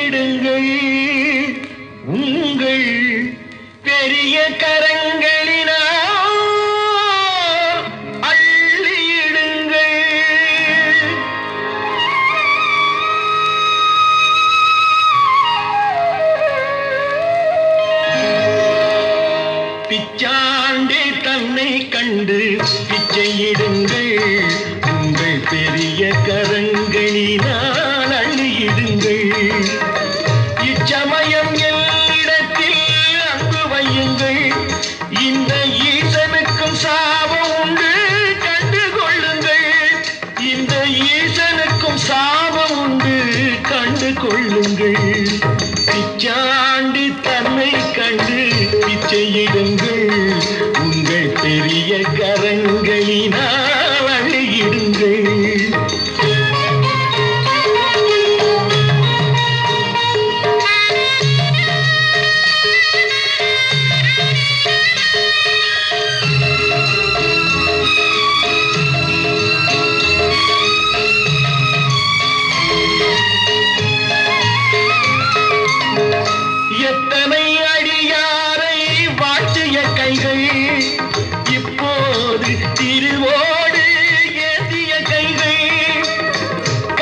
தலையிடுங்கள் உங்கள் பெரிய கரங்களினால் அள்ளியிடுங்கள் பிச்சாண்டி தன்னை கண்டு பிச்சையிடுங்கள் உங்கள் பெரிய கரங்களினால் கரங்களினால்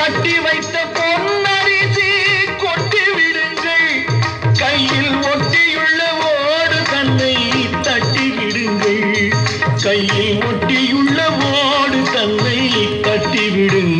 கட்டி வைத்த பொன்னரிசி கொட்டி விடுங்கள். கையில் ஒட்டியுள்ள ஓடு தன்னை தட்டி விடுங்கள். கையில் ஒட்டியுள்ள ஓடு தன்னை தட்டி விடுங்கள்.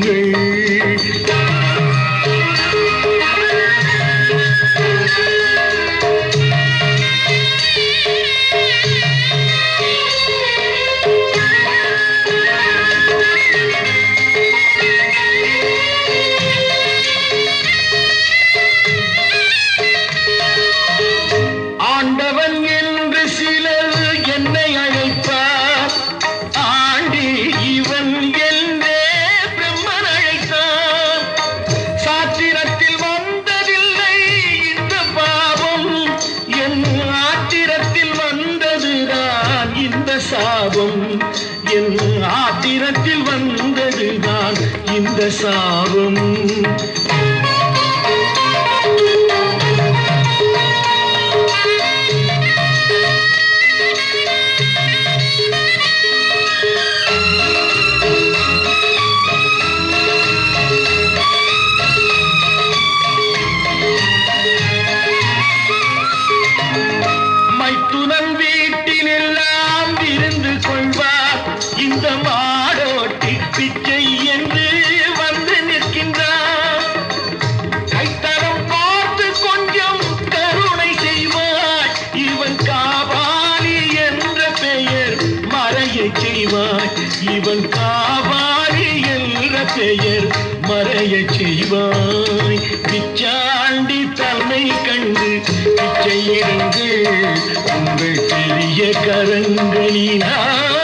சாபம். என் ஆத்திரத்தில் வந்ததுதான் இந்த சாபம். இந்த மாடோட்டி பிச்சை என்று வந்து நிற்கின்றார் கைத்தரம் பார்த்து கொஞ்சம் கருணை செய்வாய் இவன் காவாலி என்ற பெயர் மறையை செய்வாய் இவன் காவாலி என்ற பெயர் மறைய செய்வாய். பிச்சாண்டி தன்னை கண்டு பிச்சையிடுங்கள் உங்கள் பெரிய கரங்களினால்